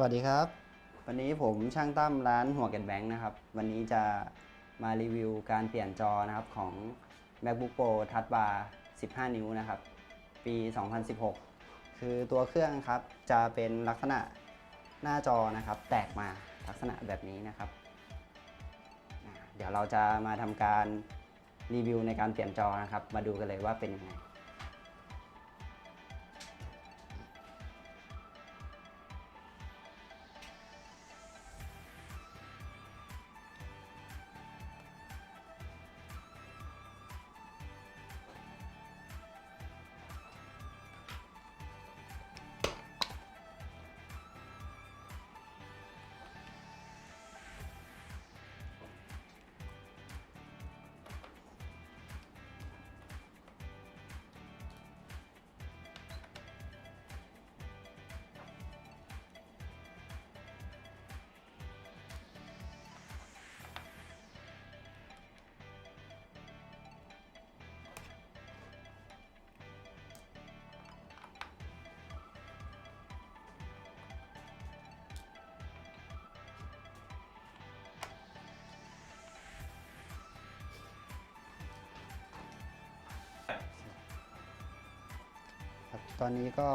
สวัสดีครับ วันนี้ผมช่างตั้มร้านหัวเก็ตแบงค์นะครับ วันนี้จะมารีวิวการเปลี่ยนจอนะครับของ MacBook Pro Touch Bar 15 นิ้วนะครับ ปี 2016 คือตัวเครื่องครับจะเป็นลักษณะหน้าจอนะครับ แตกมาลักษณะแบบนี้นะครับ เดี๋ยวเราจะมาทำการรีวิวในการเปลี่ยนจอนะครับ มาดูกันเลยว่าเป็นยังไง ตอนนี้ก็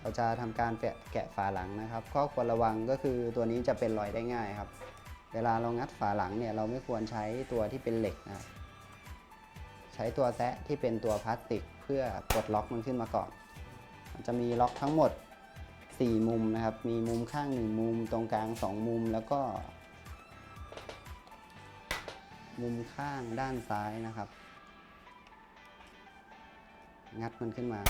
เราจะทำการแกะแกะฝาหลังนะครับข้อควรระวังก็คือตัวนี้จะเป็นรอยได้ง่ายครับ เวลาเรางัดฝาหลังเนี่ยเราไม่ควรใช้ตัวที่เป็นเหล็กนะใช้ตัวแซะที่เป็นตัวพลาสติก เพื่อกดล็อกมันขึ้นมาก่อนจะมีล็อกทั้งหมด 4 มุมนะครับ มีมุมข้าง 1 มุม ตรงกลาง 2 มุมแล้วก็ มุมข้างด้านซ้ายนะครับ งัดมันขึ้นมา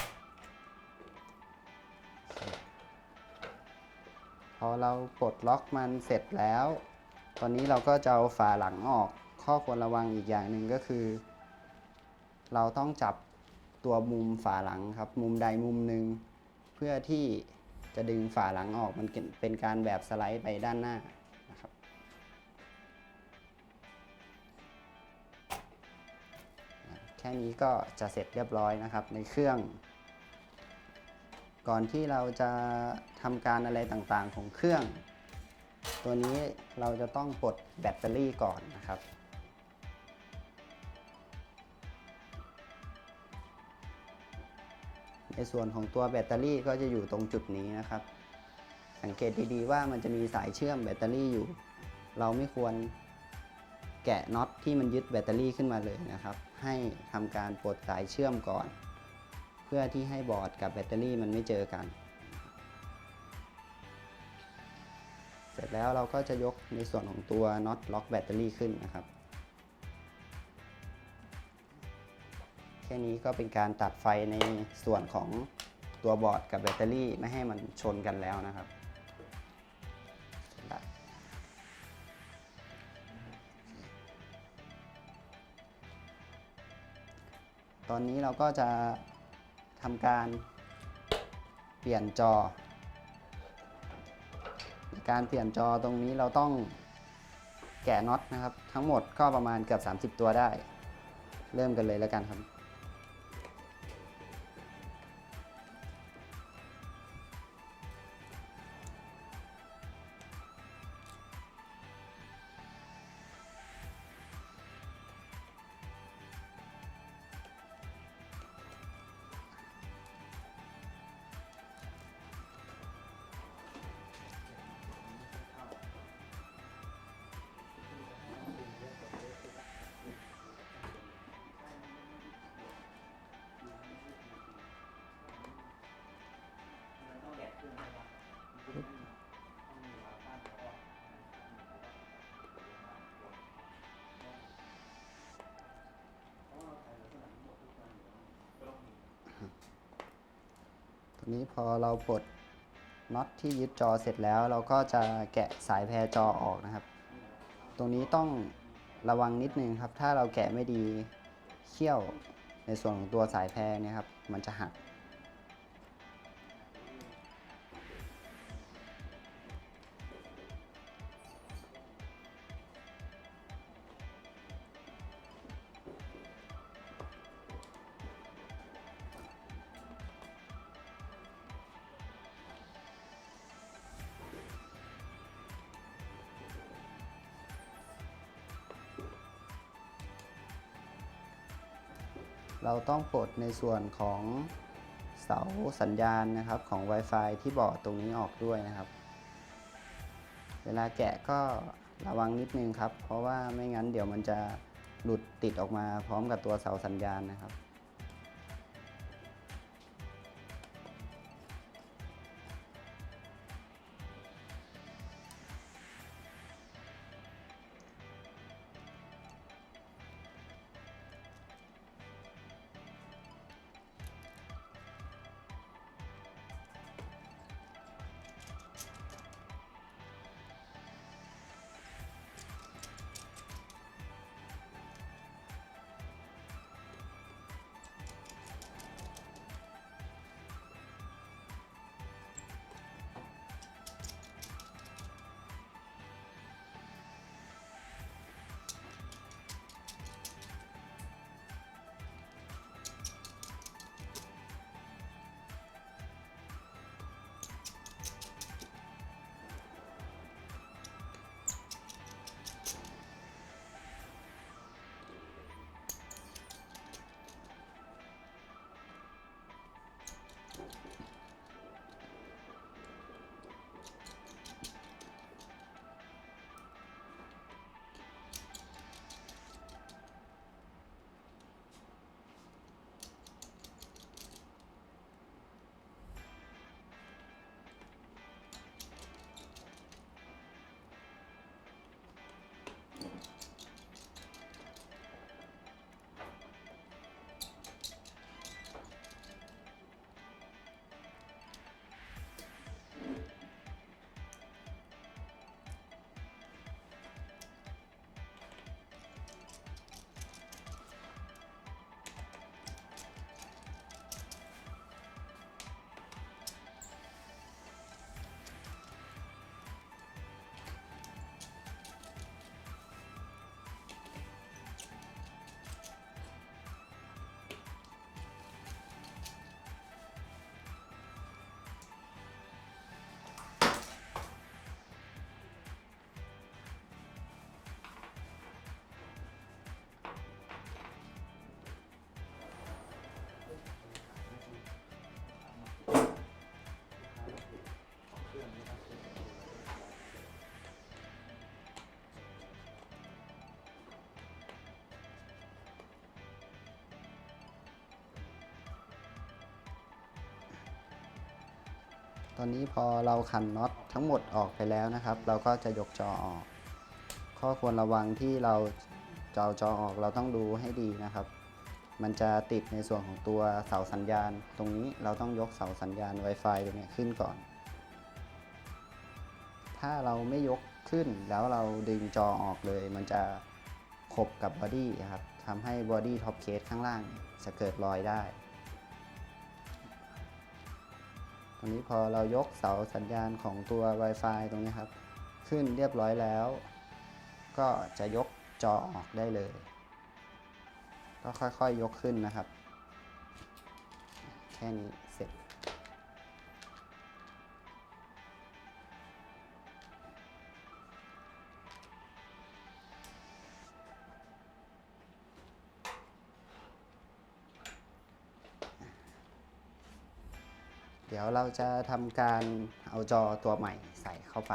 อเราปลดล็อกมันเสร็จแล้ว ตอนนี้เราก็จะเอาฝาหลังออกข้อควรระวังอีกอย่างหนึ่งก็คือ เราต้องจับตัวมุมฝาหลังครับ มุมใดมุมหนึ่งเพื่อที่จะดึงฝาหลังออกมันเป็นการแบบสไลด์ไปด้านหน้านะครับ แค่นี้ก็จะเสร็จเรียบร้อยนะครับในเครื่อง ก่อนที่เราจะทำการอะไรต่างๆของเครื่อง ตัวนี้เราจะต้องปลดแบตเตอรี่ก่อนนะครับ ในส่วนของตัวแบตเตอรี่ก็จะอยู่ตรงจุดนี้นะครับ สังเกตดีๆว่ามันจะมีสายเชื่อมแบตเตอรี่อยู่ เราไม่ควรแกะน็อตที่มันยึดแบตเตอรี่ขึ้นมาเลยนะครับ ให้ทำการปลดสายเชื่อมก่อน เพื่อที่ให้บอร์ดกับแบตเตอรี่มันไม่เจอกัน เสร็จแล้วเราก็จะยกในส่วนของตัวน็อตล็อกแบตเตอรี่ขึ้นนะครับ แค่นี้ก็เป็นการตัดไฟในส่วนของตัวบอร์ดกับแบตเตอรี่ไม่ให้มันชนกันแล้วนะครับตอนนี้เราก็จะ ทำการเปลี่ยนจอ การเปลี่ยนจอตรงนี้เราต้องแกะน็อตนะครับ ทั้งหมดก็ประมาณเกือบ 30 ตัวได้ เริ่มกันเลยแล้วกันครับ ทีนี้พอเราปลดน็อตที่ยึดจอเสร็จแล้ว เราก็จะแกะสายแพรจอออกนะครับ ตรงนี้ต้องระวังนิดนึงครับ ถ้าเราแกะไม่ดีเขี้ยวในส่วนของตัวสายแพรเนี่ยครับ มันจะหัก เราต้องปลดในส่วนของเสาสัญญาณนะครับของ Wi-Fi ที่บอร์ดตรงนี้ออกด้วยนะครับ เวลาแกะก็ระวังนิดนึงครับ เพราะว่าไม่งั้นเดี๋ยวมันจะหลุดติดออกมาพร้อมกับตัวเสาสัญญาณนะครับ ตอนนี้พอเราขันน็อตทั้งหมดออกไปแล้วนะครับ เราก็จะยกจอออก ข้อควรระวังที่เราจะเอาจอออกเราต้องดูให้ดีนะครับ มันจะติดในส่วนของตัวเสาสัญญาณ ตรงนี้เราต้องยกเสาสัญญาณ Wi-Fi ตรงนี้ขึ้นก่อน ถ้าเราไม่ยกขึ้นแล้วเราดึงจอออกเลย มันจะขบกับบอดี้ครับทำให้บอดี้ท็อปเคสข้างล่างจะเกิดรอยได้ วันนี้พอเรายกเสาสัญญาณของตัว Wi-Fi ตรงนี้ครับ ขึ้นเรียบร้อยแล้ว ก็จะยกจอออกได้เลย ก็ค่อยๆยกขึ้นนะครับ แค่นี้เสร็จ ดี๋ยวเราจะทำการเอาจอตัวใหม่ใส่เข้าไป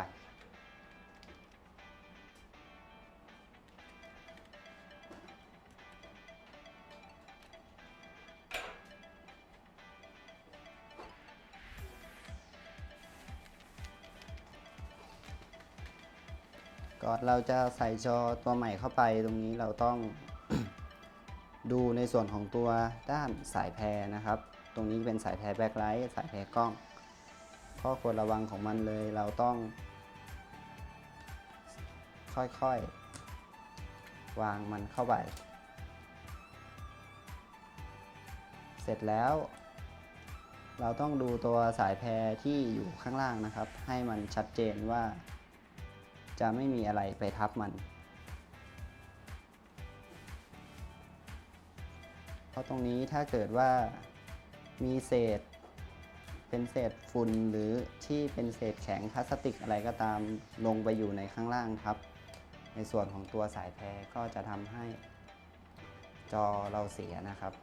ก่อนเราจะใส่จอตัวใหม่เข้าไปตรงนี้เราต้อง ดูในส่วนของตัวด้านสายแพรนะครับ ตรงนี้เป็นสายแพรแบ็คไลท์สายแพรกล้อง ข้อควรระวังของมันเลยเราต้อง ค่อยๆ วางมันเข้าไป เสร็จแล้ว เราต้องดูตัวสายแพรที่อยู่ข้างล่างนะครับ ให้มันชัดเจนว่า จะไม่มีอะไรไปทับมันเพราะตรงนี้ถ้าเกิดว่า มีเศษ เป็นเศษฝุ่นหรือที่เป็นเศษแข็งพลาสติกอะไรก็ตามลงไปอยู่ในข้างล่างครับ ในส่วนของตัวสายแพรก็จะทำให้จอเราเสียนะครับ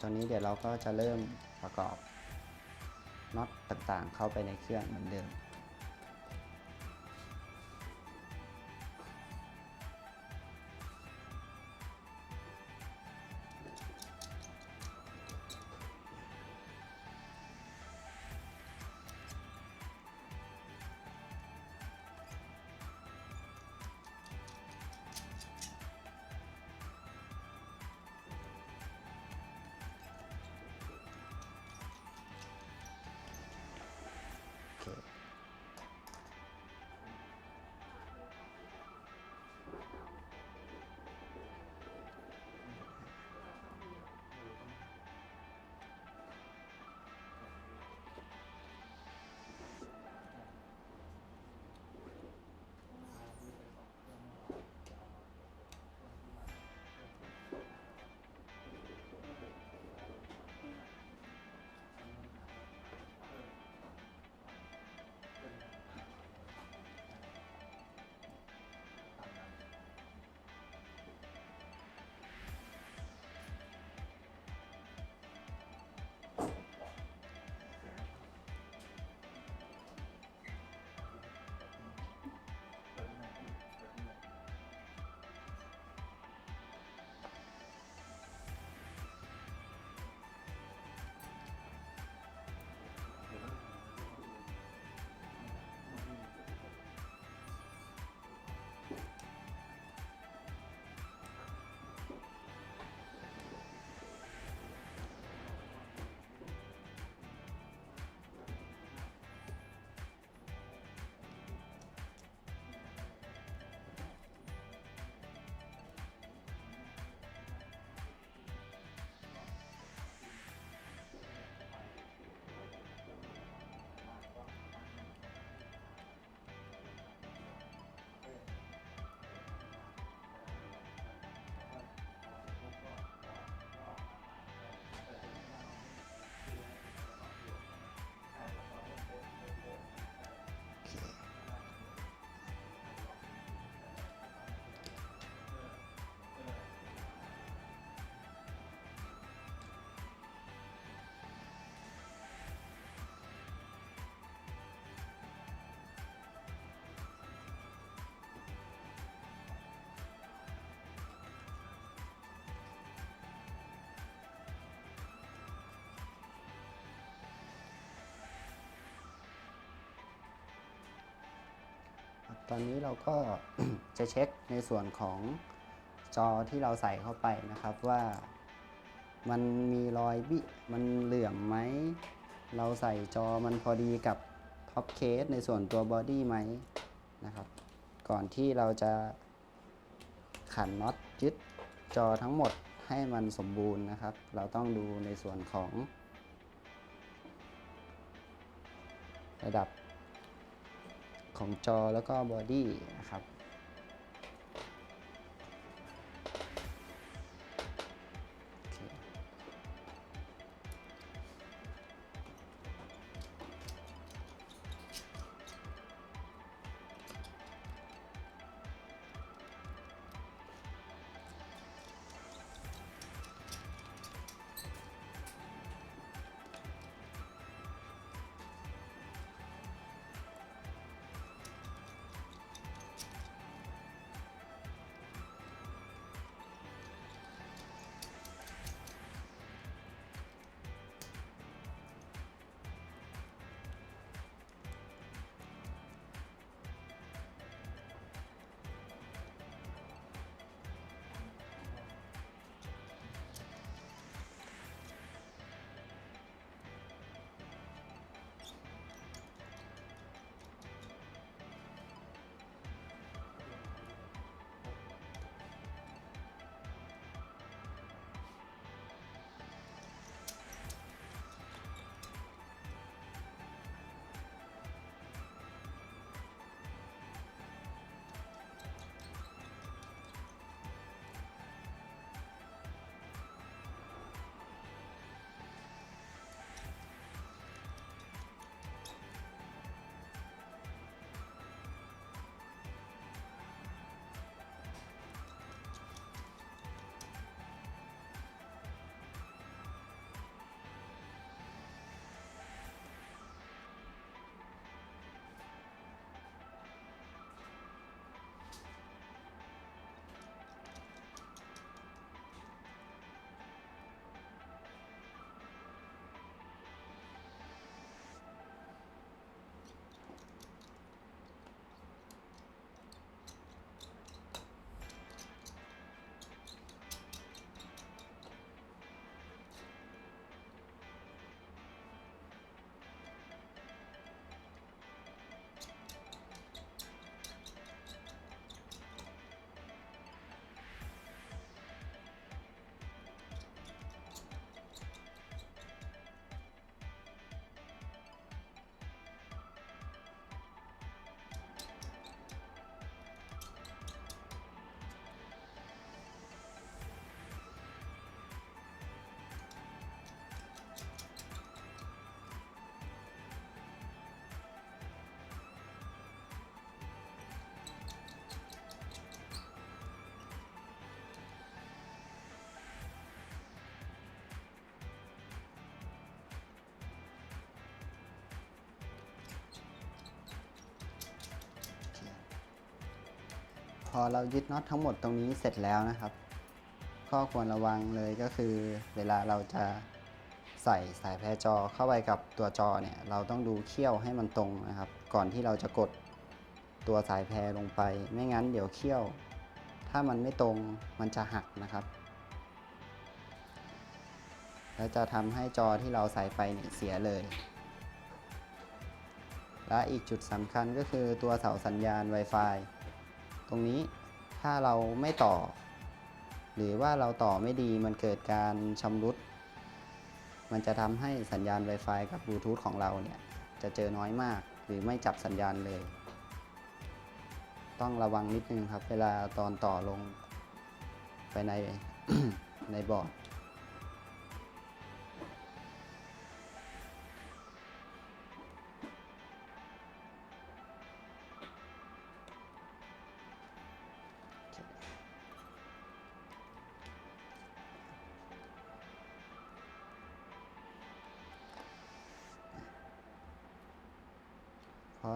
ตอนนี้เดี๋ยวเราก็จะเริ่มประกอบน็อตต่างๆ เข้าไปในเครื่องเหมือนเดิม ตอนนี้เราก็จะเช็คในส่วนของจอที่เราใส่เข้าไปนะครับว่ามันมีรอยบิมันเหลื่อมไหม เราใส่จอมันพอดีกับท็อปเคสในส่วนตัวบอดี้ไหมนะครับ ก่อนที่เราจะขันน็อตยึดจอทั้งหมดให้มันสมบูรณ์นะครับ เราต้องดูในส่วนของ ระดับ ของจอแล้วก็บอดี้นะครับ พอเรายึดน็อตทั้งหมดตรงนี้เสร็จแล้วนะครับ ข้อควรระวังเลยก็คือ เวลาเราจะใส่สายแพรจอเข้าไปกับตัวจอเนี่ย เราต้องดูเขี้ยวให้มันตรงนะครับ ก่อนที่เราจะกดตัวสายแพรลงไป ไม่งั้นเดี๋ยวเขี้ยว ถ้ามันไม่ตรงมันจะหักนะครับ แล้วจะทำให้จอที่เราใส่ไปเนี่ยเสียเลยและอีกจุดสำคัญก็คือตัวเสาสัญญาณ Wi-Fi รงนี้ ถ้าเราไม่ต่อ หรือว่าเราต่อไม่ดีมันเกิดการชำรุด มันจะทำให้สัญญาณ Wi-Fi กับบลูทูธของเราเนี่ย จะเจอน้อยมาก หรือไม่จับสัญญาณเลย ต้องระวังนิดนึงครับ เวลาตอนต่อลงไปในในบอร์ด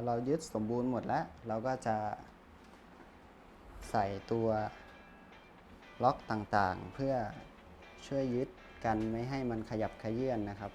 เรายึดสมบูรณ์หมดแล้ว เราก็จะใส่ตัวล็อกต่างๆ เพื่อช่วยยึดกันไม่ให้มันขยับขยื่นนะครับ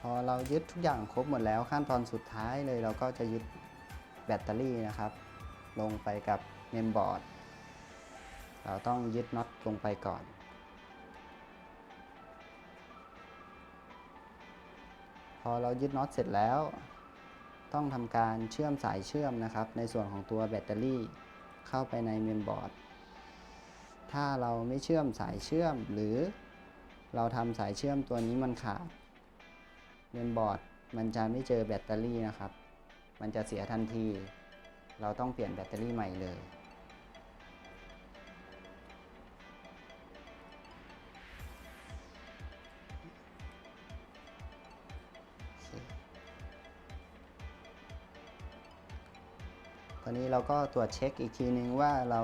พอเรายึดทุกอย่างครบหมดแล้วขั้นตอนสุดท้ายเลยเราก็จะยึดแบตเตอรี่นะครับ ลงไปกับเมมบอร์ด เราต้องยึดน็อตลงไปก่อน พอเรายึดน็อตเสร็จแล้ว ต้องทำการเชื่อมสายเชื่อมนะครับ ในส่วนของตัวแบตเตอรี่เข้าไปในเมมบอร์ด ถ้าเราไม่เชื่อมสายเชื่อมหรือ เราทำสายเชื่อมตัวนี้มันขาดเมมบอร์ดมันจะไม่เจอแบตเตอรี่นะครับ มันจะเสียทันที เราต้องเปลี่ยนแบตเตอรี่ใหม่เลย ตอนนี้เราก็ตรวจเช็คอีกทีนึงว่าเรา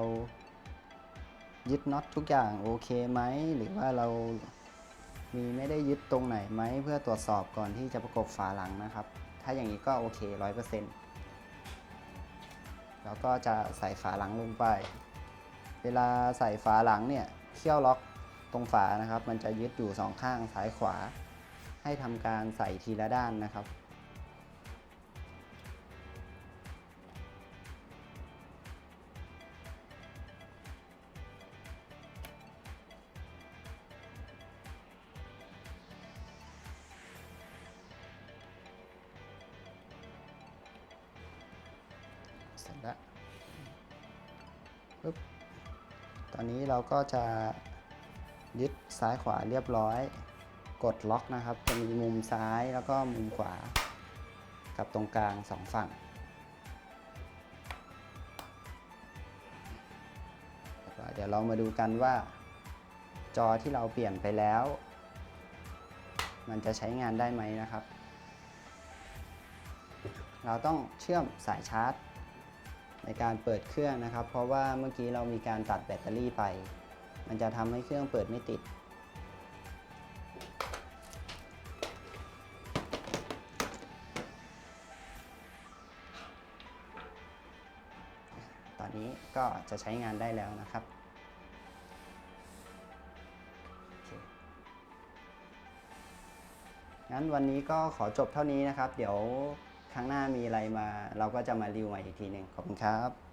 ยึดน็อตทุกอย่างโอเคไหม หรือว่าเรา มีไม่ได้ยึดตรงไหนไหมเพื่อตรวจสอบก่อนที่จะประกบฝาหลังนะครับ ถ้าอย่างนี้ก็โอเคร้อยเปอร์เซ็นต์แล้วก็จะใส่ฝาหลังลงไป เวลาใส่ฝาหลังเนี่ยเขี้ยวล็อกตรงฝานะครับ มันจะยึดอยู่สองข้างซ้ายขวา ให้ทำการใส่ทีละด้านนะครับ ร็จแล้วปึ๊บตอนนี้เราก็จะยึดซ้ายขวาเรียบร้อย กดล็อกนะครับ จะมีมุมซ้ายแล้วก็มุมขวา กับตรงกลางสองฝั่ง เดี๋ยวเรามาดูกันว่า จอที่เราเปลี่ยนไปแล้ว มันจะใช้งานได้ไหมนะครับ เราต้องเชื่อมสายชาร์จ ในการเปิดเครื่องนะครับ เพราะว่าเมื่อกี้เรามีการตัดแบตเตอรี่ไป มันจะทำให้เครื่องเปิดไม่ติด ตอนนี้ก็จะใช้งานได้แล้วนะครับงั้นวันนี้ก็ขอจบเท่านี้นะครับ เดี๋ยว ครั้งหน้ามีอะไรมา เราก็จะมารีวิวใหม่อีกทีหนึ่งขอบคุณครับ